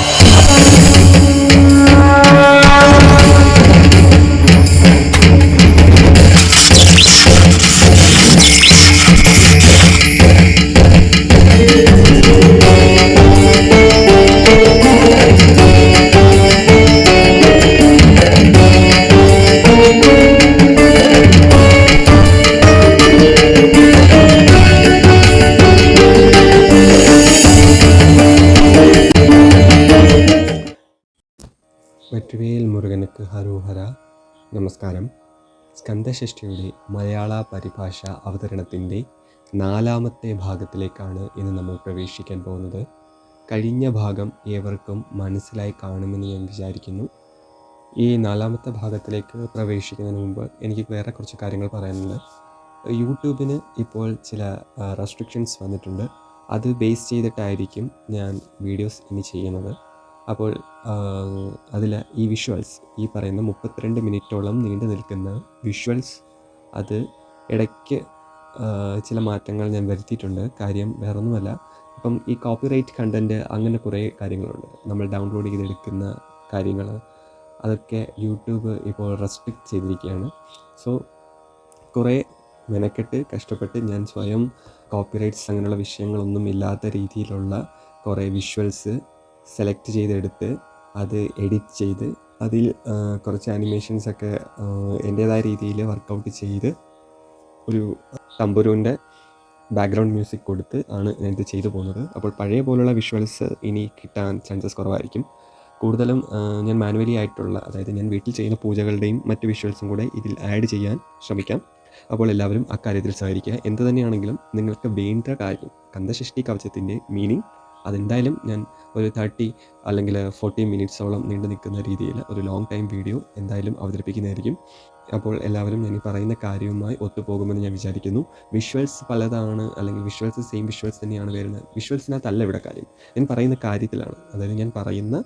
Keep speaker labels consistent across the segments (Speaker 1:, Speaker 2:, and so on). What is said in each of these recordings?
Speaker 1: Yeah. നമസ്കാരം. സ്കന്ദഷഷ്ടിയുടെ മലയാള പരിഭാഷ അവതരണത്തിന്റെ നാലാമത്തെ ഭാഗത്തിലേക്കാണ് ഇന്ന് നമ്മൾ പ്രവേശിക്കാൻ പോകുന്നത്. കഴിഞ്ഞ ഭാഗം ഏവർക്കും മനസ്സിലായി കാണുമെന്ന് ഞാൻ വിചാരിക്കുന്നു. ഈ നാലാമത്തെ ഭാഗത്തിലേക്ക് പ്രവേശിക്കുന്നതിന് മുമ്പ് എനിക്ക് വേറെ കുറച്ച് കാര്യങ്ങൾ പറയാനുണ്ട്. യൂട്യൂബിന് ഇപ്പോൾ ചില റെസ്ട്രിക്ഷൻസ് വന്നിട്ടുണ്ട്. അത് ബേസ് ചെയ്തിട്ടായിരിക്കും ഞാൻ വീഡിയോസ് ഇനി ചെയ്യുന്നത്. അപ്പോൾ അതിൽ ഈ വിഷ്വൽസ് ഈ പറയുന്ന മുപ്പത്തിരണ്ട് മിനിറ്റോളം നീണ്ടു നിൽക്കുന്ന വിഷ്വൽസ് അത് ഇടയ്ക്ക് ചില മാറ്റങ്ങൾ ഞാൻ വരുത്തിയിട്ടുണ്ട്. കാര്യം വേറൊന്നുമല്ല. ഇപ്പം ഈ കോപ്പിറൈറ്റ് കണ്ടന്റ് അങ്ങനെ കുറേ കാര്യങ്ങളുണ്ട്. നമ്മൾ ഡൗൺലോഡ് ചെയ്തെടുക്കുന്ന കാര്യങ്ങൾ അതൊക്കെ യൂട്യൂബ് ഇപ്പോൾ റെസ്ട്രിക്റ്റ് ചെയ്തിരിക്കുകയാണ്. സോ കുറേ മെനക്കെട്ട് കഷ്ടപ്പെട്ട് ഞാൻ സ്വയം കോപ്പിറൈറ്റ്സ് അങ്ങനെയുള്ള വിഷയങ്ങളൊന്നും ഇല്ലാത്ത രീതിയിലുള്ള കുറേ വിഷ്വൽസ് സെലക്ട് ചെയ്തെടുത്ത് അത് എഡിറ്റ് ചെയ്ത് അതിൽ കുറച്ച് ആനിമേഷൻസ് ഒക്കെ എന്റെതായ രീതിയിൽ വർക്കൗട്ട് ചെയ്ത് ഒരു തമ്പുരുവിന്റെ ബാക്ക്ഗ്രൗണ്ട് മ്യൂസിക് കൊടുത്ത് ആണ് ഞാൻ ഇത് ചെയ്തു പോകുന്നത്. അപ്പോൾ പഴയ പോലുള്ള വിഷ്വൽസ് ഇനി കിട്ടാൻ ചാൻസസ് കുറവായിരിക്കും. കൂടുതലും ഞാൻ മാനുവലി ആയിട്ടുള്ള അതായത് ഞാൻ വീട്ടിൽ ചെയ്യുന്ന പൂജകളുടെയും മറ്റ് വിഷ്വൽസും കൂടെ ഇതിൽ ആഡ് ചെയ്യാൻ ശ്രമിക്കാം. അപ്പോൾ എല്ലാവരും അക്കാര്യത്തിൽ സഹകരിക്കുക. എന്ത് തന്നെയാണെങ്കിലും നിങ്ങൾക്ക് വേണ്ട കാര്യം കന്ദഷഷ്ടി കവചത്തിന്റെ മീനിങ് അതെന്തായാലും ഞാൻ ഒരു തേർട്ടി അല്ലെങ്കിൽ ഫോർട്ടി മിനിറ്റ്സോളം നീണ്ടു നിൽക്കുന്ന രീതിയിൽ ഒരു ലോങ് ടൈം വീഡിയോ എന്തായാലും അവതരിപ്പിക്കുന്നതായിരിക്കും. അപ്പോൾ എല്ലാവരും ഞാൻ ഈ പറയുന്ന കാര്യവുമായി ഒത്തുപോകുമെന്ന് ഞാൻ വിചാരിക്കുന്നു. വിഷ്വൽസ് പലതാണ് അല്ലെങ്കിൽ വിഷ്വൽസ് സെയിം വിഷ്വൽസ് തന്നെയാണ് വരുന്നത്. വിഷ്വൽസിനകത്തല്ല ഇവിടെ കാര്യം. ഞാൻ പറയുന്ന കാര്യത്തിലാണ്. അതായത് ഞാൻ പറയുന്ന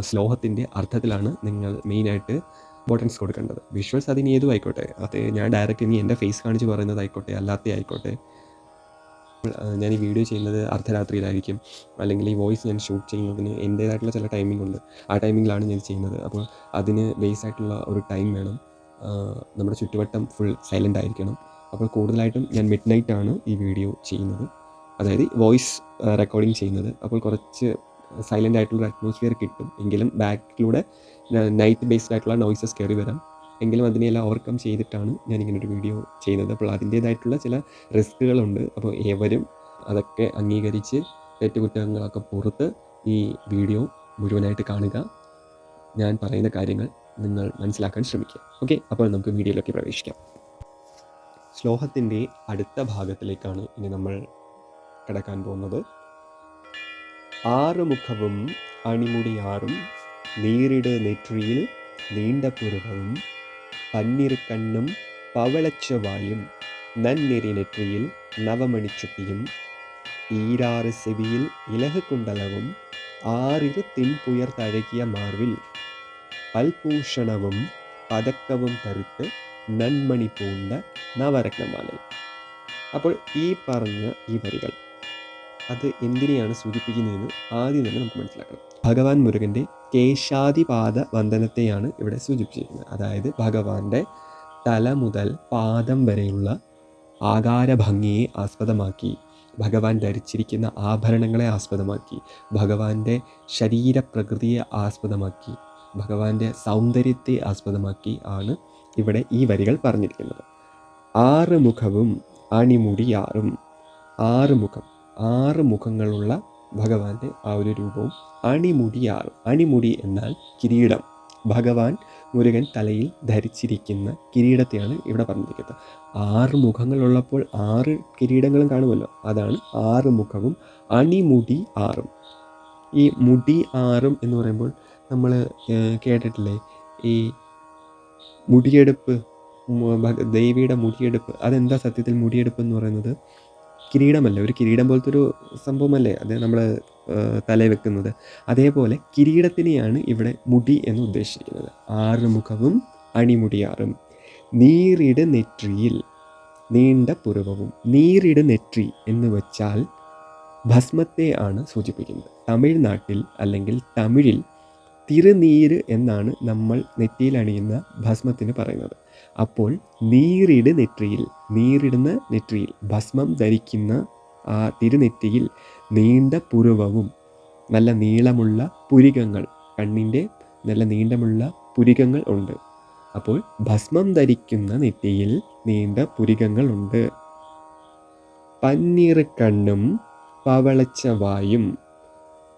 Speaker 1: ശ്ലോഹത്തിന്റെ അർത്ഥത്തിലാണ് നിങ്ങൾ മെയിനായിട്ട് ഇമ്പോർട്ടൻസ് കൊടുക്കേണ്ടത്. വിഷ്വൽസ് അതിന് ഏതും ആയിക്കോട്ടെ. അത് ഞാൻ ഡയറക്റ്റ് ഇനി എന്റെ ഫേസ് കാണിച്ച് പറയുന്നതായിക്കോട്ടെ അല്ലാത്ത ആയിക്കോട്ടെ. ഞാൻ ഈ വീഡിയോ ചെയ്യുന്നത് അർദ്ധരാത്രിയിലായിരിക്കും. അല്ലെങ്കിൽ ഈ വോയിസ് ഞാൻ ഷൂട്ട് ചെയ്യുന്നതിന് എന്റേതായിട്ടുള്ള ചില ടൈമിംഗ് ഉണ്ട്. ആ ടൈമിങ്ങിലാണ് ഞാൻ ചെയ്യുന്നത്. അപ്പോൾ അതിന് ബേസ് ആയിട്ടുള്ള ഒരു ടൈം വേണം. നമ്മുടെ ചുറ്റുവട്ടം ഫുൾ സൈലന്റ് ആയിരിക്കണം. അപ്പോൾ കൂടുതലായിട്ടും ഞാൻ മിഡ് നൈറ്റ് ആണ് ഈ വീഡിയോ ചെയ്യുന്നത്. അതായത് വോയിസ് റെക്കോർഡിങ് ചെയ്യുന്നത്. അപ്പോൾ കുറച്ച് സൈലന്റ് ആയിട്ടുള്ള അറ്റ്മോസ്ഫിയർ കിട്ടും. എങ്കിലും ബാക്കിലൂടെ നൈറ്റ് ബേസ്ഡ് ആയിട്ടുള്ള നോയ്സസ് കയറി വരാം. എങ്കിലും അതിനെല്ലാം ഓവർകം ചെയ്തിട്ടാണ് ഞാൻ ഇങ്ങനെ ഒരു വീഡിയോ ചെയ്യുന്നത്. അപ്പോൾ അതിന്റേതായിട്ടുള്ള ചില റിസ്കുകളുണ്ട് അപ്പോൾ ഏവരും അതൊക്കെ അംഗീകരിച്ച് തെറ്റുകുറ്റങ്ങളൊക്കെ പുറത്ത് ഈ വീഡിയോ മുഴുവനായിട്ട് കാണുക. ഞാൻ പറയുന്ന കാര്യങ്ങൾ നിങ്ങൾ മനസ്സിലാക്കാൻ ശ്രമിക്കുക. ഓക്കെ അപ്പോൾ നമുക്ക് വീഡിയോയിലേക്ക് പ്രവേശിക്കാം. ശ്ലോകത്തിന്റെ അടുത്ത ഭാഗത്തിലേക്കാണ് ഇനി നമ്മൾ കിടക്കാൻ പോകുന്നത്. ആറുമുഖവും അണിമുടിയാറും നീറിട് നെറ്റിയിൽ നീണ്ട പുരുവവും പന്നിരുക്കണ്ണും പവളച്ചവായും നന്നിരി നവമണി നവമണിച്ചുട്ടിയും ഈരാറ് സെവിയിൽ ഇലകുണ്ടലവും തിൻപുയർ തഴകിയ മാർവിൽ പൽഭൂഷണവും പതക്കവും തരുത്ത് നന്മണി പൂണ്ട നവരത്നമാല. അപ്പോൾ ഈ പറഞ്ഞ ഈ വരികൾ അത് എന്തിനെയാണ് സൂചിപ്പിക്കുന്നതെന്ന് ആദ്യം തന്നെ നമുക്ക് മനസ്സിലാക്കണം. ഭഗവാൻ മുരുകന്റെ കേശാദിപാദ വന്ദനത്തെയാണ് ഇവിടെ സൂചിപ്പിച്ചിരിക്കുന്നത്. അതായത് ഭഗവാന്റെ തല മുതൽ പാദം വരെയുള്ള ആകാരഭംഗിയെ ആസ്പദമാക്കി ഭഗവാൻ ധരിച്ചിരിക്കുന്ന ആഭരണങ്ങളെ ആസ്പദമാക്കി ഭഗവാന്റെ ശരീരപ്രകൃതിയെ ആസ്പദമാക്കി ഭഗവാന്റെ സൗന്ദര്യത്തെ ആസ്പദമാക്കി ആണ് ഇവിടെ ഈ വരികൾ പറഞ്ഞിരിക്കുന്നത്. ആറ് മുഖവും അണിമുടിയാറും ആറ് മുഖം ആറ് മുഖങ്ങളുള്ള ഭഗവാന്റെ ആ ഒരു രൂപവും അണിമുടിയാർ അണിമുടി എന്നാൽ കിരീടം. ഭഗവാൻ മുരുകൻ തലയിൽ ധരിച്ചിരിക്കുന്ന കിരീടത്തെയാണ് ഇവിടെ പറഞ്ഞിരിക്കുന്നത്. ആറ് മുഖങ്ങളുള്ളപ്പോൾ ആറ് കിരീടങ്ങളും കാണുമല്ലോ? അതാണ് ആറ് മുഖവും അണിമുടി ആറും. ഈ മുടി ആറും എന്ന് പറയുമ്പോൾ നമ്മൾ കേട്ടിട്ടില്ലേ? ഈ മുടിയെടുപ്പ് ദേവിയുടെ മുടിയെടുപ്പ്. അതെന്താ സത്യത്തിൽ മുടിയെടുപ്പ് എന്ന് പറയുന്നത്? കിരീടമല്ലേ ഒരു കിരീടം പോലത്തെ ഒരു സംഭവമല്ലേ അത് നമ്മൾ തലയിൽ വെക്കുന്നത്. അതേപോലെ കിരീടത്തിനെയാണ് ഇവിടെ മുടി എന്ന് ഉദ്ദേശിക്കുന്നത്. ആറ് മുഖവും അണിമുടിയാറും. നീറിട് നെറ്റിയിൽ നീണ്ട പുരവവും. നീറിട് നെറ്റി എന്ന് വെച്ചാൽ ഭസ്മത്തെ ആണ് സൂചിപ്പിക്കുന്നത്. തമിഴ്നാട്ടിൽ അല്ലെങ്കിൽ തമിഴിൽ തിരുനീര് എന്നാണ് നമ്മൾ നെറ്റിയിൽ അണിയുന്ന ഭസ്മത്തിന് പറയുന്നത്. അപ്പോൾ നീറിട് നെറ്റിയിൽ നീറിടുന്ന നെറ്റിയിൽ ഭസ്മം ധരിക്കുന്ന ആ തിരുനെറ്റിയിൽ നീണ്ട പുരുവവും നല്ല നീളമുള്ള പുരികങ്ങൾ കണ്ണിന്റെ നല്ല നീണ്ടമുള്ള പുരികങ്ങൾ ഉണ്ട്. അപ്പോൾ ഭസ്മം ധരിക്കുന്ന നെറ്റിയിൽ നീണ്ട പുരികങ്ങൾ ഉണ്ട്. പന്നീർ കണ്ണും പവളച്ച വായും.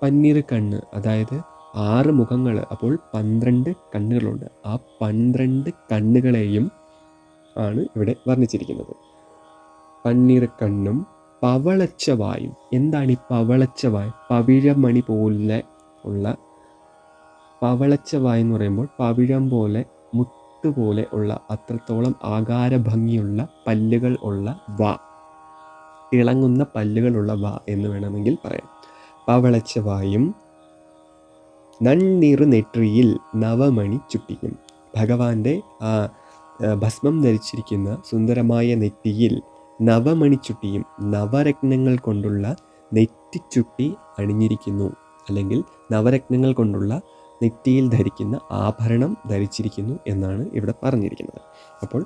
Speaker 1: പന്നീർ കണ്ണ് അതായത് ആറ് മുഖങ്ങൾ അപ്പോൾ പന്ത്രണ്ട് കണ്ണുകളുണ്ട്. ആ പന്ത്രണ്ട് കണ്ണുകളെയും ആണ് ഇവിടെ വർണിച്ചിരിക്കുന്നത്. പന്നീർ കണ്ണും പവളച്ച വായും. എന്താണ് ഈ പവളച്ച വായ്? പവിഴമണി പോലെ ഉള്ള പവളച്ച വായ് എന്ന് പറയുമ്പോൾ പവിഴം പോലെ മുത്ത് പോലെ ഉള്ള അത്രത്തോളം ആകാര ഭംഗിയുള്ള പല്ലുകൾ ഉള്ള വ. തിളങ്ങുന്ന പല്ലുകളുള്ള വ എന്ന് വേണമെങ്കിൽ പറയാം. പവളച്ച വായും നെറ്റിയിൽ നവമണി ചുട്ടിക്കും. ഭഗവാന്റെ ആ ഭസ്മം ധരിച്ചിരിക്കുന്ന സുന്ദരമായ നെറ്റിയിൽ നവമണി നവമണിച്ചുട്ടിയും നവരത്നങ്ങൾ കൊണ്ടുള്ള നെറ്റിച്ചുട്ടി അണിഞ്ഞിരിക്കുന്നു. അല്ലെങ്കിൽ നവരത്നങ്ങൾ കൊണ്ടുള്ള നെറ്റിയിൽ ധരിക്കുന്ന ആഭരണം ധരിച്ചിരിക്കുന്നു എന്നാണ് ഇവിടെ പറഞ്ഞിരിക്കുന്നത്. അപ്പോൾ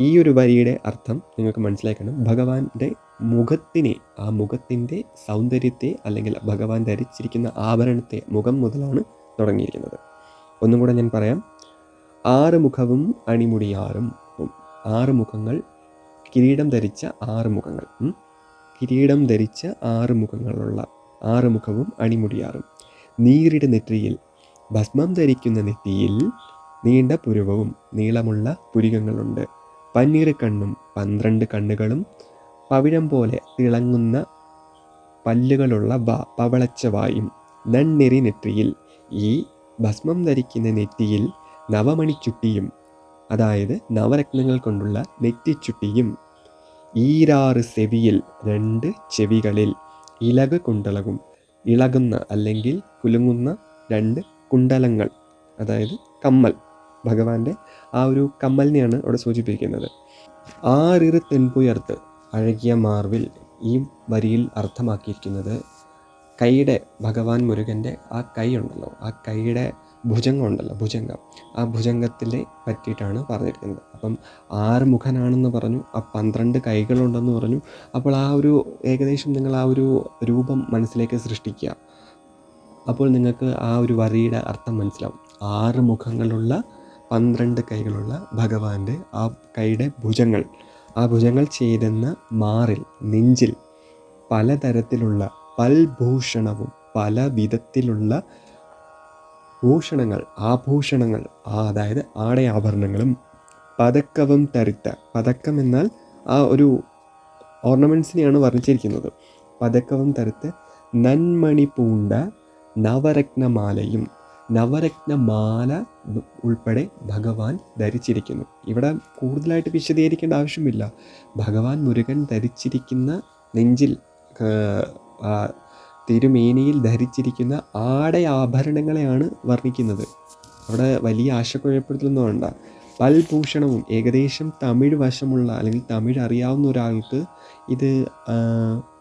Speaker 1: ഈ ഒരു വരിയുടെ അർത്ഥം നിങ്ങൾക്ക് മനസ്സിലാക്കണം. ഭഗവാന്റെ മുഖത്തിനെ ആ മുഖത്തിന്റെ സൗന്ദര്യത്തെ അല്ലെങ്കിൽ ഭഗവാൻ ധരിച്ചിരിക്കുന്ന ആഭരണത്തെ മുഖം മുതലാണ് തുടങ്ങിയിരിക്കുന്നത്. ഒന്നും കൂടെ ഞാൻ പറയാം. ആറ് മുഖവും അണിമുടിയാറും. ആറ് മുഖങ്ങൾ കിരീടം ധരിച്ച ആറ് മുഖങ്ങൾ. കിരീടം ധരിച്ച ആറ് മുഖങ്ങളുള്ള ആറ് മുഖവും അണിമുടിയാറും. നീറിട നെറ്റിയിൽ ഭസ്മം ധരിക്കുന്ന നെറ്റിയിൽ നീണ്ട പുരുവവും നീളമുള്ള പുരികങ്ങളുണ്ട്. പന്നീർ കണ്ണും പന്ത്രണ്ട് കണ്ണുകളും പവിഴം പോലെ തിളങ്ങുന്ന പല്ലുകളുള്ള വ പവളച്ചവായും നണ്ണെറി നെറ്റിയിൽ ഈ ഭസ്മം ധരിക്കുന്ന നെറ്റിയിൽ നവമണിച്ചുട്ടിയും അതായത് നവരത്നങ്ങൾ കൊണ്ടുള്ള നെറ്റിച്ചുട്ടിയും ഈരാറ് സെവിയിൽ രണ്ട് ചെവികളിൽ ഇലക് കുണ്ടലകും ഇളകുന്ന അല്ലെങ്കിൽ കുലുങ്ങുന്ന രണ്ട് കുണ്ടലങ്ങൾ അതായത് കമ്മൽ. ഭഗവാന്റെ ആ ഒരു കമ്മലിനെയാണ് അവിടെ സൂചിപ്പിക്കുന്നത്. ആറിറ് തെൻപുയർത്ത് അഴകിയ മാർവിൽ ഈ വരിയിൽ അർത്ഥമാക്കിയിരിക്കുന്നത് കൈയുടെ ഭഗവാൻ മുരുകന്റെ ആ കൈ ഉണ്ടല്ലോ ആ കൈയുടെ ഭുജംഗം ഉണ്ടല്ലോ ഭുജംഗം. ആ ഭുജംഗത്തിലെ പറ്റിയിട്ടാണ് പറഞ്ഞിരിക്കുന്നത്. അപ്പം ആറ് മുഖനാണെന്ന് പറഞ്ഞു ആ പന്ത്രണ്ട് കൈകളുണ്ടെന്ന് പറഞ്ഞു അപ്പോൾ ആ ഒരു ഏകദേശം നിങ്ങൾ ആ ഒരു രൂപം മനസ്സിലേക്ക് സൃഷ്ടിക്കുക. അപ്പോൾ നിങ്ങൾക്ക് ആ ഒരു വരിയുടെ അർത്ഥം മനസ്സിലാവും. ആറ് മുഖങ്ങളുള്ള പന്ത്രണ്ട് കൈകളുള്ള ഭഗവാന്റെ ആ കൈയുടെ ഭുജങ്ങൾ. ആ ഭുജങ്ങൾ ചേരുന്ന മാറിൽ നെഞ്ചിൽ പലതരത്തിലുള്ള പൽഭൂഷണവും പല വിധത്തിലുള്ള ഭൂഷണങ്ങൾ ആഭൂഷണങ്ങൾ ആ അതായത് ആടയാഭരണങ്ങളും പതക്കവും തരുത്ത പതക്കം എന്നാൽ ആ ഒരു ഓർണമെന്റ്സിനെയാണ് വർണിച്ചിരിക്കുന്നത്. പതക്കവും തരുത്ത് നന്മണി പൂണ്ട നവരത്നമാലയും നവരത്നമാല ഉൾപ്പെടെ ഭഗവാൻ ധരിച്ചിരിക്കുന്നു. ഇവിടെ കൂടുതലായിട്ട് വിശദീകരിക്കേണ്ട ആവശ്യമില്ല. ഭഗവാൻ മുരുകൻ ധരിച്ചിരിക്കുന്ന നെഞ്ചിൽ തിരുമേനിയിൽ ധരിച്ചിരിക്കുന്ന ആടയാഭരണങ്ങളെയാണ് വർണിക്കുന്നത്. അവിടെ വലിയ ആശക്കുഴപ്പത്തിലൊന്നും വേണ്ട. പൽഭൂഷണവും ഏകദേശം തമിഴ് വശമുള്ള അല്ലെങ്കിൽ തമിഴ് അറിയാവുന്ന ഒരാൾക്ക് ഇത്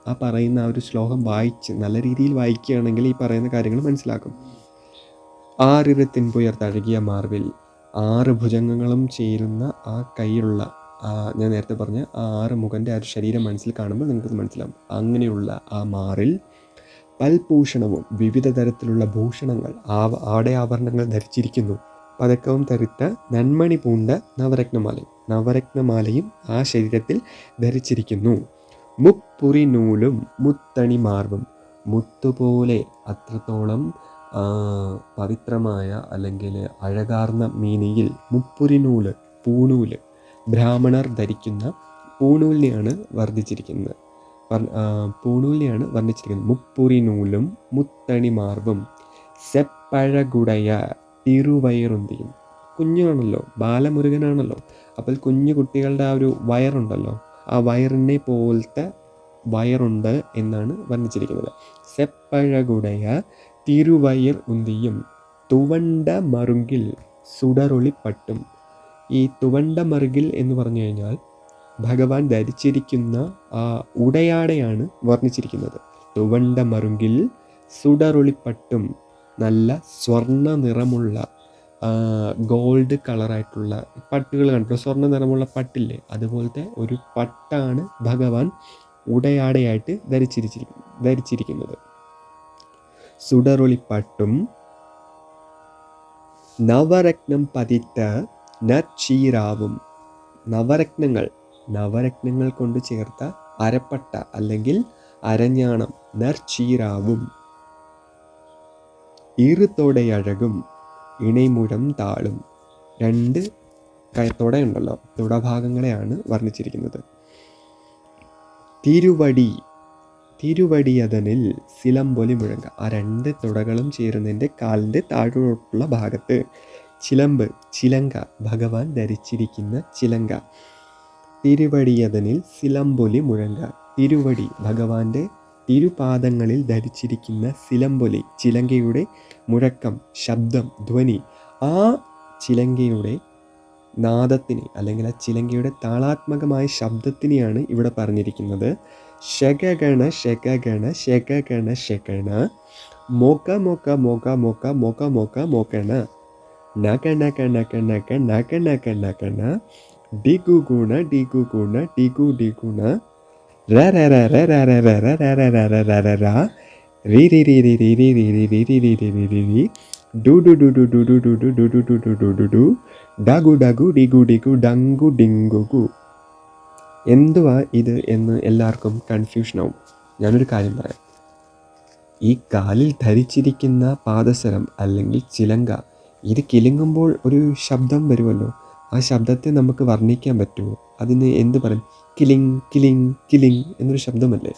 Speaker 1: ആ പറയുന്ന ആ ഒരു ശ്ലോകം വായിച്ച് നല്ല രീതിയിൽ വായിക്കുകയാണെങ്കിൽ ഈ പറയുന്ന കാര്യങ്ങൾ മനസ്സിലാക്കും. ആറിരത്തിൻ തഴകിയ മാർവിൽ ആറ് ഭുജങ്ങളും ചേരുന്ന ആ കൈയുള്ള ഞാൻ നേരത്തെ പറഞ്ഞ ആ ആറ് മുഖന്റെ ആ ഒരു ശരീരം മനസ്സിൽ കാണുമ്പോൾ നിങ്ങൾക്ക് മനസ്സിലാവും. അങ്ങനെയുള്ള ആ മാറിൽ പൽഭൂഷണവും വിവിധ തരത്തിലുള്ള ഭൂഷണങ്ങൾ ആവ ആടയാഭരണങ്ങൾ ധരിച്ചിരിക്കുന്നു. പതക്കവും തരുത്ത നന്മണി പൂണ്ട നവരത്നമാലയും നവരത്നമാലയും ആ ശരീരത്തിൽ ധരിച്ചിരിക്കുന്നു. മുപ്പുറി നൂലും മുത്തണി മാർവും മുത്തുപോലെ അത്രത്തോളം പവിത്രമായ അല്ലെങ്കിൽ അഴകാർന്ന മീനിയിൽ മുപ്പുരി നൂൽ പൂണൂൽ ബ്രാഹ്മണർ ധരിക്കുന്ന പൂണൂലിനെയാണ് വർദ്ധിച്ചിരിക്കുന്നത് പൂണൂലിനെയാണ് വർണിച്ചിരിക്കുന്നത് മുപ്പുരി നൂലും മുത്തണി മാർവും സെപ്പഴകുടയ തിരുവയറുന്തിയും കുഞ്ഞാണല്ലോ ബാലമുരുകനാണല്ലോ. അപ്പോൾ കുഞ്ഞു കുട്ടികളുടെ ആ ഒരു വയറുണ്ടല്ലോ. ആ വയറിനെ പോലത്തെ വയറുണ്ട് എന്നാണ് വർണിച്ചിരിക്കുന്നത്. സെപ്പഴകുടയ തിരുവയർ ഉന്തിയും തുവണ്ട മറുകിൽ സുടറൊളിപ്പട്ടും ഈ തുവണ്ട മറുകിൽ എന്ന് പറഞ്ഞു കഴിഞ്ഞാൽ ഭഗവാൻ ധരിച്ചിരിക്കുന്ന ആ ഉടയാടയാണ് വർണിച്ചിരിക്കുന്നത്. തുവണ്ട മറുകിൽ സുടറൊളിപ്പട്ടും നല്ല സ്വർണ നിറമുള്ള ഗോൾഡ് കളറായിട്ടുള്ള പട്ടുകൾ കണ്ടു സ്വർണ നിറമുള്ള പട്ടില്ലേ? അതുപോലത്തെ ഒരു പട്ടാണ് ഭഗവാൻ ഉടയാടയായിട്ട് ധരിച്ചിരിച്ചിരിക്കുന്നത് ധരിച്ചിരിക്കുന്നത്. സുടറുളിപ്പട്ടും നവരത്നം പതിത്ത നച്ചീരാവും. നവരത്നങ്ങൾ നവരത്നങ്ങൾ കൊണ്ട് ചേർത്ത അരപ്പട്ട അല്ലെങ്കിൽ അരഞ്ഞാണം നർച്ചീരാവും. ഈറുത്തോടെയഴകും ഇണൈമുഴം താളും. രണ്ട് തുടയുണ്ടല്ലോ തുടഭാഗങ്ങളെയാണ് വർണിച്ചിരിക്കുന്നത്. തിരുവടി തിരുവടിയതനിൽ സിലമ്പൊലി മുഴങ്ങ. ആ രണ്ട് തുടകളും ചേരുന്നതിന്റെ കാലിന്റെ താഴോട്ടുള്ള ഭാഗത്ത് ചിലമ്പ് ചിലങ്ക ഭഗവാൻ ധരിച്ചിരിക്കുന്ന ചിലങ്ക. തിരുവടിയതനിൽ സിലമ്പൊലി മുഴങ്ക തിരുവടി ഭഗവാന്റെ തിരുപാദങ്ങളിൽ ധരിച്ചിരിക്കുന്ന സിലമ്പൊലി ചിലങ്കയുടെ മുഴക്കം ശബ്ദം ധ്വനി. ആ ചിലങ്കയുടെ നാദത്തിനെ അല്ലെങ്കിൽ ആ ചിലങ്കയുടെ താളാത്മകമായ ശബ്ദത്തിനെയാണ് ഇവിടെ പറഞ്ഞിരിക്കുന്നത്. ಶಗಗಣ ಶಗಗಣ ಶಗಗಣ ಶಗಣ ಮೊಕ ಮೊಕ ಮೊಗ ಮೊಕ ಮೊಕ ಮೊಕ ಮೊಕಣ ನಕ ನಕ ನಕ ನಕ ನಕ ನಕ ನಕಣ ಡಿಗು ಗುಣ ಡಿಗು ಗುಣ ಡಿಗು ಡಿಗುಣ ರ ರ ರ ರ ರ ರ ರ ರ ರ ರ ರ ರ ರ ರ ರಿ ರಿ ರಿ ರಿ ರಿ ರಿ ರಿ ರಿ ರಿ ರಿ ರಿ ರಿ ರಿ ರಿ ಡು ಡು ಡು ಡು ಡು ಡು ಡು ಡು ಡು ಡು ಡು ಡು ಡು ಡು ಡಗು ಡಗು ಡಿಗು ಡಿಗು ಡಂಗು ಡಿಂಗುಗು എന്തുവാ ഇത് എന്ന് എല്ലാവർക്കും കൺഫ്യൂഷനാവും ഞാനൊരു കാര്യം പറയാം. ഈ കാലിൽ ധരിച്ചിരിക്കുന്ന പാദസരം അല്ലെങ്കിൽ ചിലങ്ക ഇത് കിലുങ്ങുമ്പോൾ ഒരു ശബ്ദം വരുമല്ലോ. ആ ശബ്ദത്തെ നമുക്ക് വർണിക്കാൻ പറ്റുമോ? അതിന് എന്ത് പറയും? കിലിങ് കിലിങ് കിലിങ് എന്നൊരു ശബ്ദമല്ലേ?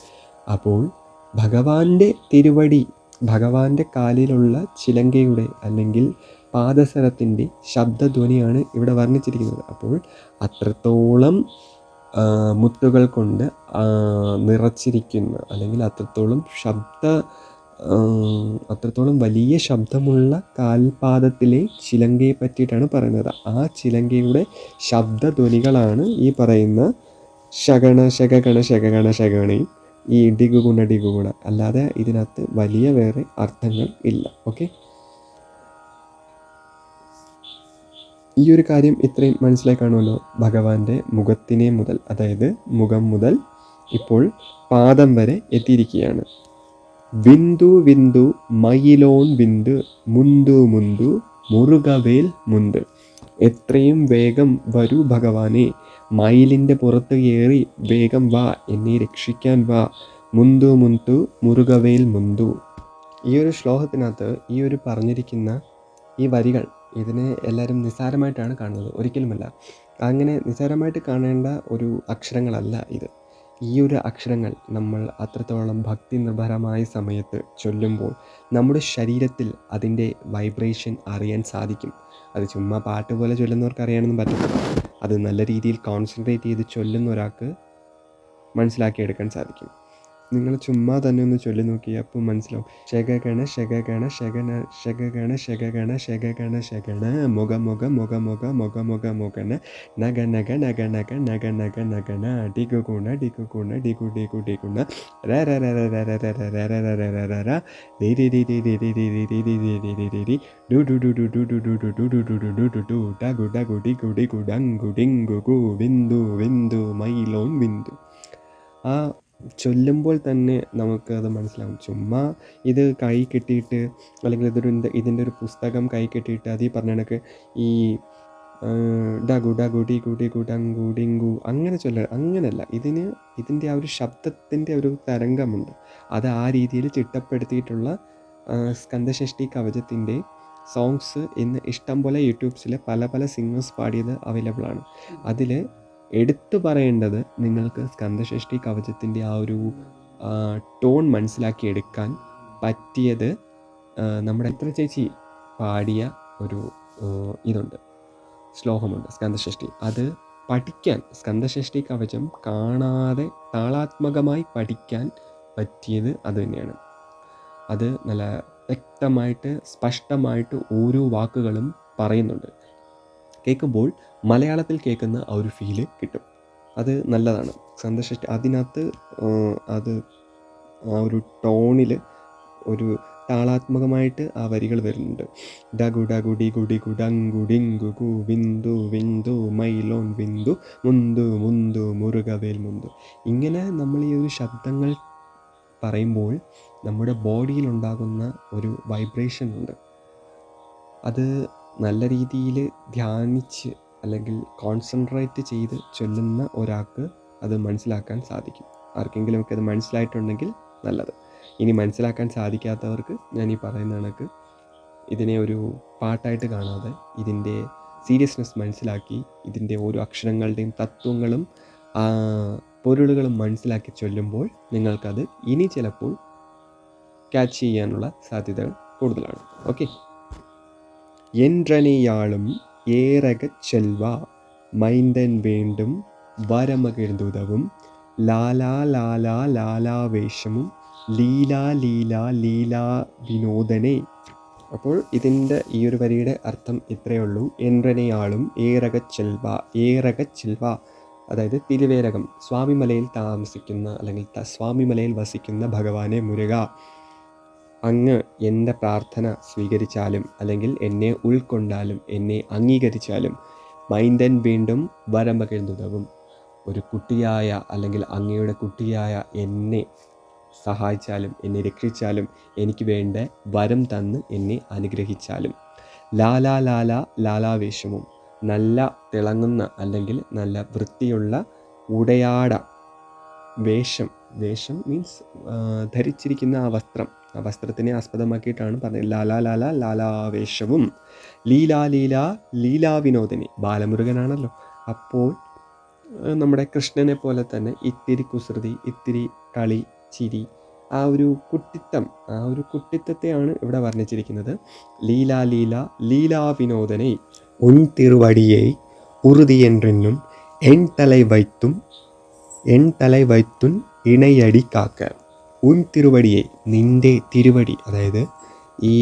Speaker 1: അപ്പോൾ ഭഗവാന്റെ തിരുവടി ഭഗവാന്റെ കാലിലുള്ള ചിലങ്കയുടെ അല്ലെങ്കിൽ പാദസരത്തിന്റെ ശബ്ദധ്വനിയാണ് ഇവിടെ വർണിച്ചിരിക്കുന്നത്. അപ്പോൾ അത്രത്തോളം മുത്തുകൾ കൊണ്ട് നിറച്ചിരിക്കുന്ന അല്ലെങ്കിൽ അത്രത്തോളം ശബ്ദ അത്രത്തോളം വലിയ ശബ്ദമുള്ള കാൽപാദത്തിലെ ചിലങ്കയെ പറ്റിയിട്ടാണ് പറയുന്നത്. ആ ചിലങ്കയുടെ ശബ്ദധ്വനികളാണ് ഈ പറയുന്ന ശകണ ശകഗണ ശകഗണ ശകണയും ഈ ഡിഗുഗുണ ഡിഗുഗുണ. അല്ലാതെ ഇതിനകത്ത് വലിയ വേറെ അർത്ഥങ്ങൾ ഇല്ല. ഓക്കെ? ഈ ഒരു കാര്യം ഇത്രയും മനസ്സിലായി കാണുമല്ലോ. ഭഗവാന്റെ മുഖത്തിനെ മുതൽ അതായത് മുഖം മുതൽ ഇപ്പോൾ പാദം വരെ എത്തിയിരിക്കുകയാണ്. ബിന്ദു ബിന്ദു മയിലോൺ ബിന്ദു മുന്തു മുന്തു മുറുകവേൽ മുന്ത്. എത്രയും വേഗം വരൂ ഭഗവാനെ. മയിലിന്റെ പുറത്ത് കയറി വേഗം വാ എന്നെ രക്ഷിക്കാൻ വാ. മുന്തു മുന്തു മുറുകവേൽ മുന്തു. ഈ ഒരു ശ്ലോകത്തിനകത്ത് ഈ ഒരു പറഞ്ഞിരിക്കുന്ന ഈ വരികൾ ഇതിനെ എല്ലാവരും നിസ്സാരമായിട്ടാണ് കാണുന്നത്. ഒരിക്കലുമല്ല. അങ്ങനെ നിസ്സാരമായിട്ട് കാണേണ്ട ഒരു അക്ഷരങ്ങളല്ല ഇത്. ഈ ഒരു അക്ഷരങ്ങൾ നമ്മൾ അത്രത്തോളം ഭക്തി നിർഭരമായ സമയത്ത് ചൊല്ലുമ്പോൾ നമ്മുടെ ശരീരത്തിൽ അതിന്റെ വൈബ്രേഷൻ അറിയാൻ സാധിക്കും. അത് ചുമ്മാ പാട്ട് പോലെ ചൊല്ലുന്നവർക്ക് അറിയാനൊന്നും പറ്റില്ല. അത് നല്ല രീതിയിൽ കോൺസെൻട്രേറ്റ് ചെയ്ത് ചൊല്ലുന്ന ഒരാൾക്ക് മനസ്സിലാക്കിയെടുക്കാൻ സാധിക്കും. നിങ്ങൾ ചുമ്മാ തന്നെ ഒന്ന് ചൊല്ലി നോക്കി അപ്പോൾ മനസ്സിലാവും ശകകണ ശകകണ ശകന ശകകണ ശകകണ ശകകണ ശകണ മുഖ മുഖ മുഖ മുഖ മുഖ മുഖ മുഖന നഗ നഗ നഗ നഗ നഗ നഗ നഗന ഡിഗു കൂണ ഡിഗു കൂണ ഡിഗു ഡിഗു ഡിഗുണ ആ ചൊല്ലുമ്പോൾ തന്നെ നമുക്ക് അത് മനസ്സിലാവും. ചുമ്മാ ഇത് കൈ കെട്ടിയിട്ട് അല്ലെങ്കിൽ ഇതൊരു ഇതിന്റെ ഒരു പുസ്തകം കൈ കെട്ടിയിട്ട് അതീ പറഞ്ഞ കണക്ക് ഈ ഡഗു ഡഗു ഡിഗു ഡിഗു ഡങ്കു ഡിങ്കു അങ്ങനെ ചൊല്ല അങ്ങനെയല്ല ഇതിന് ഇതിന്റെ ആ ഒരു ശബ്ദത്തിന്റെ ഒരു തരംഗമുണ്ട്. അത് ആ രീതിയിൽ ചിട്ടപ്പെടുത്തിയിട്ടുള്ള സ്കന്ദഷഷ്ടി കവചത്തിന്റെ സോങ്സ് ഇന്ന് ഇഷ്ടം പോലെ യൂട്യൂബ്സിൽ പല പല സിംഗേഴ്സ് പാടിയത് അവൈലബിൾ ആണ് അതിൽ എടുത്തു പറയേണ്ടത് നിങ്ങൾക്ക് സ്കന്ധഷഷ്ടി കവചത്തിന്റെ ആ ഒരു ടോൺ മനസ്സിലാക്കി എടുക്കാൻ പറ്റിയത് നമ്മുടെ എത്ര ചേച്ചി പാടിയ ഒരു ഇതുണ്ട്. ശ്ലോകമുണ്ട് സ്കന്ധഷഷ്ടി അത് പഠിക്കാൻ സ്കന്ധഷഷ്ടി കവചം കാണാതെ താളാത്മകമായി പഠിക്കാൻ പറ്റിയത് അത് തന്നെയാണ്. അത് നല്ല വ്യക്തമായിട്ട് സ്പഷ്ടമായിട്ട് ഓരോ വാക്കുകളും പറയുന്നുണ്ട്. കേൾക്കുമ്പോൾ മലയാളത്തിൽ കേൾക്കുന്ന ആ ഒരു ഫീൽ കിട്ടും. അത് നല്ലതാണ്. സന്തോഷിച്ച് അതിനകത്ത് അത് ആ ഒരു ടോണിൽ ഒരു താളാത്മകമായിട്ട് ആ വരികൾ വരുന്നുണ്ട്. ഡഗു ഡഗു ഡി ഗുഡി ഗുഡങ്കു ഡിങ്കു കു വിന്ദു വിന്ദു മൈലോൺ വിന്ദു മുന്തു മുന്തു മുരുകവേൽ മുന്തു ഇങ്ങനെ നമ്മൾ ഈ ഒരു ശബ്ദങ്ങൾ പറയുമ്പോൾ നമ്മുടെ ബോഡിയിലുണ്ടാകുന്ന ഒരു വൈബ്രേഷൻ ഉണ്ട്. അത് നല്ല രീതിയിൽ ധ്യാനിച്ച് അല്ലെങ്കിൽ കോൺസെൻട്രേറ്റ് ചെയ്ത് ചൊല്ലുന്ന ഒരാൾക്ക് അത് മനസ്സിലാക്കാൻ സാധിക്കും. ആർക്കെങ്കിലുമൊക്കെ അത് മനസ്സിലായിട്ടുണ്ടെങ്കിൽ നല്ലത്. ഇനി മനസ്സിലാക്കാൻ സാധിക്കാത്തവർക്ക് ഞാൻ ഈ പറയുന്ന കണക്ക് ഇതിനെ ഒരു പാട്ടായിട്ട് കാണാതെ ഇതിന്റെ സീരിയസ്നെസ് മനസ്സിലാക്കി ഇതിന്റെ ഓരോ അക്ഷരങ്ങളുടെയും തത്വങ്ങളും പൊരുളുകളും മനസ്സിലാക്കി ചൊല്ലുമ്പോൾ നിങ്ങൾക്കത് ഇനി ചിലപ്പോൾ ക്യാച്ച് ചെയ്യാനുള്ള സാധ്യതകൾ കൂടുതലാണ്. ഓക്കെ என்றனையாளும் ஏறகச் செல்வா மைந்தன் வேண்டும் വരമകെഴുതുതവും ലാലാ ലാലാ ലാലാവേശമും ലീലാ ലീലാ ലീലാ വിനോദനെ അപ്പോൾ ഇതിൻ്റെ ഈ ഒരു വരിയുടെ അർത്ഥം ഇത്രയേ ഉള്ളൂ എൻറനെയാളും ഏറകച്ചെൽവ ഏറകച്ചെൽവ അതായത് തിരുവേരകം സ്വാമിമലയിൽ താമസിക്കുന്ന അല്ലെങ്കിൽ ത- സ്വാമിമലയിൽ വസിക്കുന്ന ഭഗവാനെ മുരുക അങ്ങ് എന്റെ പ്രാർത്ഥന സ്വീകരിച്ചാലും അല്ലെങ്കിൽ എന്നെ ഉൾക്കൊണ്ടാലും എന്നെ അംഗീകരിച്ചാലും മൈൻഡൻ വീണ്ടും വരം പകരുന്നതും ഒരു കുട്ടിയായ അല്ലെങ്കിൽ അങ്ങയുടെ കുട്ടിയായ എന്നെ സഹായിച്ചാലും എന്നെ രക്ഷിച്ചാലും എനിക്ക് വേണ്ട വരം തന്ന് എന്നെ അനുഗ്രഹിച്ചാലും. ലാലാ ലാല ലാലാവേശമും നല്ല തിളങ്ങുന്ന അല്ലെങ്കിൽ നല്ല വൃത്തിയുള്ള ഉടയാട വേഷം വേഷം മീൻസ് ധരിച്ചിരിക്കുന്ന ആ വസ്ത്രം. ആ വസ്ത്രത്തിനെ ആസ്പദമാക്കിയിട്ടാണ് പറഞ്ഞത്. ലാലാ ലാല ലാലാവേഷവും ലീലാ ലീല ലീലാ വിനോദിനി ബാലമുരുകനാണല്ലോ. അപ്പോൾ നമ്മുടെ കൃഷ്ണനെ പോലെ തന്നെ ഇത്തിരി കുസൃതി ഇത്തിരി കളി ചിരി ആ ഒരു കുട്ടിത്തം ആ ഒരു കുട്ടിത്തത്തെയാണ് ഇവിടെ വർണിച്ചിരിക്കുന്നത്. ലീലാ ലീല ലീലാ വിനോദനെ ഉൻ തിരുവടിയെ ഉറുതി എന്നും എൺ തലൈ വൈത്തും എൺ തലൈ വൈത്തുൻ ഇണയടി കാക്ക ഉൻ തിരുവടിയെ നിന്റെ തിരുവടി. അതായത് ഈ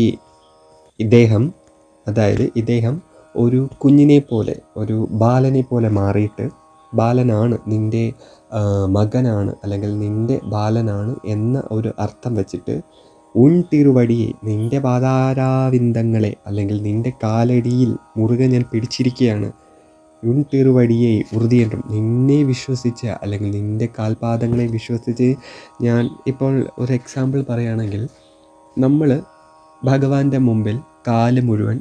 Speaker 1: ഇദ്ദേഹം അതായത് ഇദ്ദേഹം ഒരു കുഞ്ഞിനെ പോലെ ഒരു ബാലനെ പോലെ മാറിയിട്ട് ബാലനാണ് നിന്റെ മകനാണ് അല്ലെങ്കിൽ നിന്റെ ബാലനാണ് എന്ന ഒരു അർത്ഥം വെച്ചിട്ട് ഉൻ തിരുവടിയെ നിന്റെ പാതാരാവിന്ദങ്ങളെ അല്ലെങ്കിൽ നിന്റെ കാലടിയിൽ മുറുകെ ഞാൻ പിടിച്ചിരിക്കുകയാണ് ഉൻ തിരുവടിയെ ഉറുതിയേറ്റും നിന്നെ വിശ്വസിച്ച് അല്ലെങ്കിൽ നിന്റെ കാൽപാദങ്ങളെ വിശ്വസിച്ച് ഞാൻ ഇപ്പോൾ ഒരു എക്സാമ്പിൾ പറയുകയാണെങ്കിൽ നമ്മൾ ഭഗവാന്റെ മുമ്പിൽ കാൽ മുഴുവൻ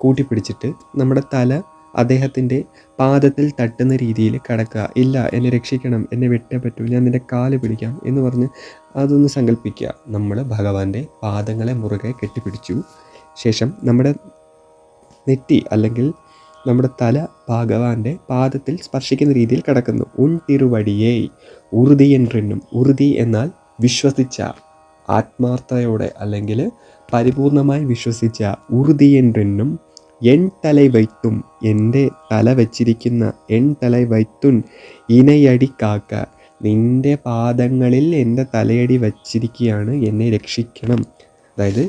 Speaker 1: കൂട്ടിപ്പിടിച്ചിട്ട് നമ്മുടെ തല അദ്ദേഹത്തിന്റെ പാദത്തിൽ തട്ടുന്ന രീതിയിൽ കിടക്കുക. ഇല്ല എന്നെ രക്ഷിക്കണം എന്നെ വെട്ടേ പറ്റൂ ഞാൻ നിന്റെ കാൽ പിടിക്കാം എന്ന് പറഞ്ഞ് അതൊന്ന് സങ്കല്പിക്കുക നമ്മൾ ഭഗവാന്റെ പാദങ്ങളെ മുറുകെ കെട്ടിപ്പിടിച്ചു. ശേഷം നമ്മുടെ നെറ്റി അല്ലെങ്കിൽ നമ്മുടെ തല ഭാഗവാന്റെ പാദത്തിൽ സ്പർശിക്കുന്ന രീതിയിൽ കിടക്കുന്നു. ഉൻ തിരുവടിയേ. ഉറുതി എന്നും ഉറുതി എന്നാൽ വിശ്വസിച്ച ആത്മാർത്ഥതയോടെ അല്ലെങ്കിൽ പരിപൂർണമായി വിശ്വസിച്ച ഉറുതി എന്നും എൻ തലൈ വൈത്തും എന്റെ തല വച്ചിരിക്കുന്ന എൻ തലൈ വൈത്തുൻ ഇനയടി കാക്ക നിന്റെ പാദങ്ങളിൽ എന്റെ തലയടി വച്ചിരിക്കുകയാണ് എന്നെ രക്ഷിക്കണം. അതായത്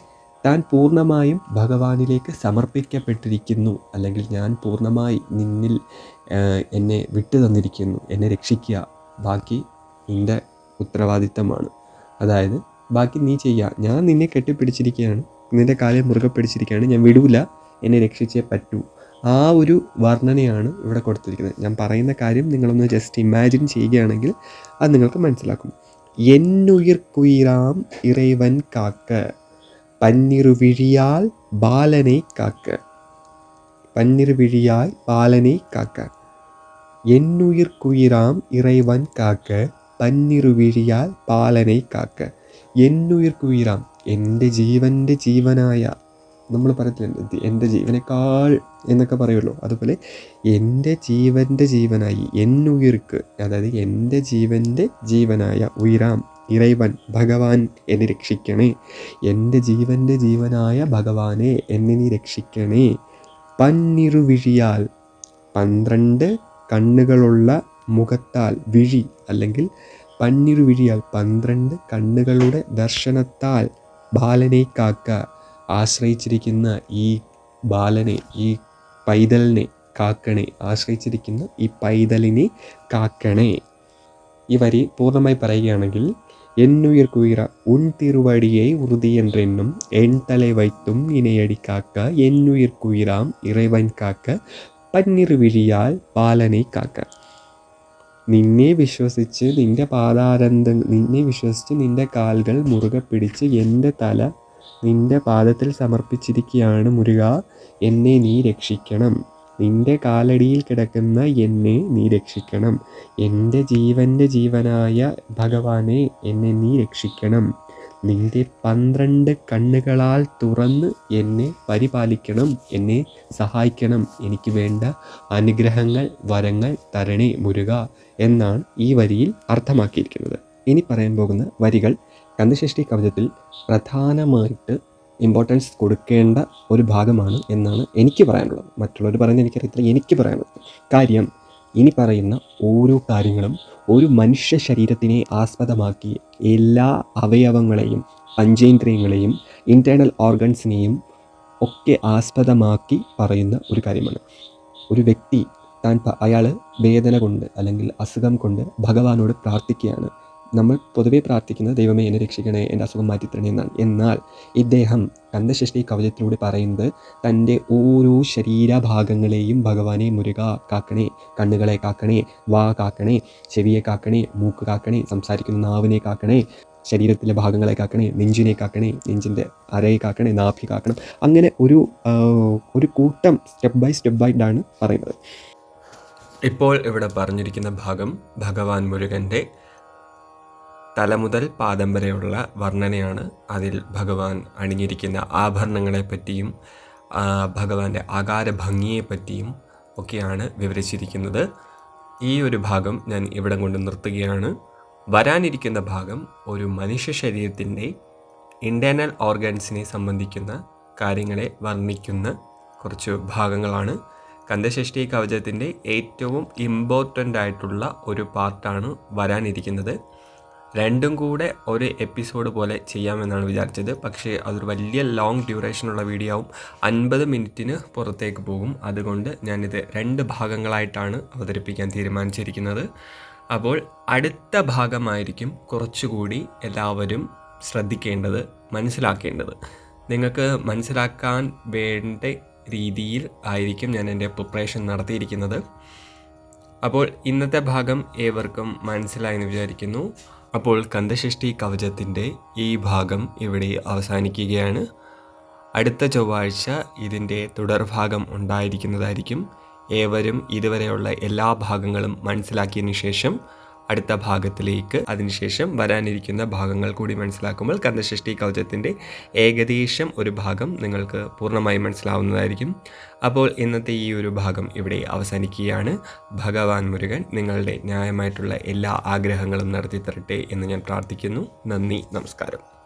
Speaker 1: താൻ പൂർണമായും ഭഗവാനിലേക്ക് സമർപ്പിക്കപ്പെട്ടിരിക്കുന്നു. അല്ലെങ്കിൽ ഞാൻ പൂർണമായി നിന്നിൽ എന്നെ വിട്ടു തന്നിരിക്കുന്നു. എന്നെ രക്ഷിക്കുക. ബാക്കി നിന്റെ ഉത്തരവാദിത്തമാണ്. അതായത് ബാക്കി നീ ചെയ്യുക. ഞാൻ നിന്നെ കെട്ടിപ്പിടിച്ചിരിക്കുകയാണ്. നിന്റെ കാലം മുറുകെ പിടിച്ചിരിക്കുകയാണ്. ഞാൻ വിടൂല. എന്നെ രക്ഷിച്ചേ പറ്റൂ. ആ ഒരു വർണനയാണ് ഇവിടെ കൊടുത്തിരിക്കുന്നത്. ഞാൻ പറയുന്ന കാര്യം നിങ്ങളൊന്ന് ജസ്റ്റ് ഇമാജിൻ ചെയ്യുകയാണെങ്കിൽ അത് നിങ്ങൾക്ക് മനസ്സിലാക്കും. എന്നുയിർക്കുയിറാം ഇറൈവൻ കാക്ക. പന്നിറുവിഴിയാൽ ബാലനെ കാക്ക. ബാലനെ കാക്ക. എന്നുയിർക്കുയിരാം ഇറവൻ കാക്ക. പന്നിറുവിഴിയാൽ ബാലനെ കാക്ക. എന്നുയിർക്കുയിരാം എന്റെ ജീവന്റെ ജീവനായ. നമ്മൾ പറയത്തില്ല എന്റെ ജീവനേക്കാൾ എന്നൊക്കെ പറയുമല്ലോ അതുപോലെ എന്റെ ജീവന്റെ ജീവനായി എന്നുയിർക്ക് അതായത് എന്റെ ജീവന്റെ ജീവനായ ഉയരാം ഇറൈവൻ ഭഗവാൻ എന്നെ രക്ഷിക്കണേ. എന്റെ ജീവന്റെ ജീവനായ ഭഗവാനെ എന്നെ നീ രക്ഷിക്കണേ. പന്നിറുവിഴിയാൽ പന്ത്രണ്ട് കണ്ണുകളുള്ള മുഖത്താൽ വിഴി അല്ലെങ്കിൽ പന്നിറുവിഴിയാൽ പന്ത്രണ്ട് കണ്ണുകളുടെ ദർശനത്താൽ ബാലനെ കാക്ക. ആശ്രയിച്ചിരിക്കുന്ന ഈ ബാലനെ ഈ പൈതലിനെ കാക്കണേ. ആശ്രയിച്ചിരിക്കുന്ന ഈ പൈതലിനെ കാക്കണേ. ഈ വരി പൂർണമായി പറയുകയാണെങ്കിൽ என்னுயிர்க்குயிரா உன் திருவடியை உறுதி என்றென்னும் என் தலை வைத்தும் இணையடி காக்க என்னுயிர்க்குயிராம் இறைவன் കാക്ക പന്നിറുവിഴിയാൽ പാലനെ കാക്ക നിന്നെ വിശ്വസിച്ച് നിന്റെ പാദാരന്ത നിന്നെ വിശ്വസിച്ച് നിന്റെ കാലുകൾ മുറുകെ പിടിച്ച് എൻ്റെ തല നിന്റെ പാദത്തിൽ സമർപ്പിച്ചിരിക്കുകയാണ് മുരുക എന്നെ നീ രക്ഷിക്കണം നിന്റെ കാലടിയിൽ കിടക്കുന്ന എന്നെ നീ രക്ഷിക്കണം. എന്റെ ജീവന്റെ ജീവനായ ഭഗവാനെ എന്നെ നീ രക്ഷിക്കണം. നിന്റെ പന്ത്രണ്ട് കണ്ണുകളാൽ തുറന്ന് എന്നെ പരിപാലിക്കണം. എന്നെ സഹായിക്കണം. എനിക്ക് വേണ്ട അനുഗ്രഹങ്ങൾ വരങ്ങൾ തരണേ മുരുക എന്നാണ് ഈ വരിയിൽ അർത്ഥമാക്കിയിരിക്കുന്നത്. ഇനി പറയാൻ പോകുന്ന വരികൾ കന്ദശഷ്ടി കവചത്തിൽ പ്രധാനമായിട്ട് ഇമ്പോർട്ടൻസ് കൊടുക്കേണ്ട ഒരു ഭാഗമാണ് എന്നാണ് എനിക്ക് പറയാനുള്ളത്. മറ്റുള്ളവർ പറയുന്നത് എനിക്കറിയത്തില്ല എനിക്ക് പറയാനുള്ളത്. കാര്യം ഇനി പറയുന്ന ഓരോ കാര്യങ്ങളും ഒരു മനുഷ്യ ശരീരത്തിനെ ആസ്പദമാക്കി എല്ലാ അവയവങ്ങളെയും പഞ്ചേന്ദ്രിയങ്ങളെയും ഇന്റേർണൽ ഓർഗൻസിനെയും ഒക്കെ ആസ്പദമാക്കി പറയുന്ന ഒരു കാര്യമാണ്. ഒരു വ്യക്തി താൻ അയാൾ വേദന കൊണ്ട് അല്ലെങ്കിൽ അസുഖം കൊണ്ട് ഭഗവാനോട് പ്രാർത്ഥിക്കുകയാണ്. നമ്മൾ പൊതുവെ പ്രാർത്ഥിക്കുന്നത് ദൈവമേ എന്നെ രക്ഷിക്കണേ എന്റെ അസുഖം മാറ്റിത്തരണേ എന്നാണ്. എന്നാൽ ഇദ്ദേഹം കന്ദശഷ്ടി കവചത്തിലൂടെ പറയുന്നത് തന്റെ ഓരോ ശരീരഭാഗങ്ങളെയും ഭഗവാനെ മുരുക കാക്കണേ കണ്ണുകളെ കാക്കണേ വാ കാക്കണേ ചെവിയെ കാക്കണേ മൂക്ക് കാക്കണേ സംസാരിക്കുന്ന നാവിനെ കാക്കണേ ശരീരത്തിലെ ഭാഗങ്ങളെ കാക്കണേ നെഞ്ചിനെ കാക്കണേ നെഞ്ചിന്റെ അരയെ കാക്കണേ നാഭി കാക്കണം. അങ്ങനെ ഒരു ഒരു കൂട്ടം സ്റ്റെപ്പ് ബൈ സ്റ്റെപ്പ് ആയിട്ടാണ് പറയുന്നത്.
Speaker 2: ഇപ്പോൾ ഇവിടെ പറഞ്ഞിരിക്കുന്ന ഭാഗം ഭഗവാൻ മുരുകന്റെ തല മുതൽ പാദം വരെയുള്ള വർണനയാണ് അതിൽ ഭഗവാൻ അണിഞ്ഞിരിക്കുന്ന ആഭരണങ്ങളെപ്പറ്റിയും ഭഗവാന്റെ ആകാര ഭംഗിയെപ്പറ്റിയും ഒക്കെയാണ് വിവരിച്ചിരിക്കുന്നത്. ഈ ഒരു ഭാഗം ഞാൻ ഇവിടെ കൊണ്ട് നിർത്തുകയാണ്. വരാനിരിക്കുന്ന ഭാഗം ഒരു മനുഷ്യ ശരീരത്തിന്റെ ഇന്റേർണൽ ഓർഗൻസിനെ സംബന്ധിക്കുന്ന കാര്യങ്ങളെ വർണിക്കുന്ന കുറച്ച് ഭാഗങ്ങളാണ്. കന്ദഷഷ്ടി കവചത്തിന്റെ ഏറ്റവും ഇമ്പോർട്ടന്റ് ആയിട്ടുള്ള ഒരു പാർട്ടാണ് വരാനിരിക്കുന്നത്. രണ്ടും കൂടെ ഒരു എപ്പിസോഡ് പോലെ ചെയ്യാമെന്നാണ് വിചാരിച്ചത്. പക്ഷേ അതൊരു വലിയ ലോങ് ഡ്യൂറേഷനുള്ള വീഡിയോ ആവും. അൻപത് മിനിറ്റിന് പുറത്തേക്ക് പോകും. അതുകൊണ്ട് ഞാനിത് രണ്ട് ഭാഗങ്ങളായിട്ടാണ് അവതരിപ്പിക്കാൻ തീരുമാനിച്ചിരിക്കുന്നത്. അപ്പോൾ അടുത്ത ഭാഗമായിരിക്കും കുറച്ചുകൂടി എല്ലാവരും ശ്രദ്ധിക്കേണ്ടത് മനസ്സിലാക്കേണ്ടത്. നിങ്ങൾക്ക് മനസ്സിലാക്കാൻ വേണ്ട രീതിയിൽ ആയിരിക്കും ഞാൻ എന്റെ പ്രിപ്പറേഷൻ നടത്തിയിരിക്കുന്നത്. അപ്പോൾ ഇന്നത്തെ ഭാഗം ഏവർക്കും മനസ്സിലായെന്ന് വിചാരിക്കുന്നു. അപ്പോൾ കന്ദഷഷ്ടി കവചത്തിന്റെ ഈ ഭാഗം ഇവിടെ അവസാനിക്കുകയാണ്. അടുത്ത ചൊവ്വാഴ്ച ഇതിന്റെ തുടർഭാഗം ഉണ്ടായിരിക്കുന്നതായിരിക്കും. ഏവരും ഇതുവരെയുള്ള എല്ലാ ഭാഗങ്ങളും മനസ്സിലാക്കിയതിനു ശേഷം അടുത്ത ഭാഗത്തിലേക്ക് അതിനുശേഷം വരാനിരിക്കുന്ന ഭാഗങ്ങൾ കൂടി മനസ്സിലാക്കുമ്പോൾ കന്ദഷഷ്ടി കവചത്തിന്റെ ഏകദേശം ഒരു ഭാഗം നിങ്ങൾക്ക് പൂർണമായി മനസ്സിലാവുന്നതായിരിക്കും. അപ്പോൾ ഇന്നത്തെ ഈ ഒരു ഭാഗം ഇവിടെ അവസാനിക്കുകയാണ്. ഭഗവാൻ മുരുകൻ നിങ്ങളുടെ ന്യായമായിട്ടുള്ള എല്ലാ ആഗ്രഹങ്ങളും നടത്തി തരട്ടെ എന്ന് ഞാൻ പ്രാർത്ഥിക്കുന്നു. നന്ദി നമസ്കാരം.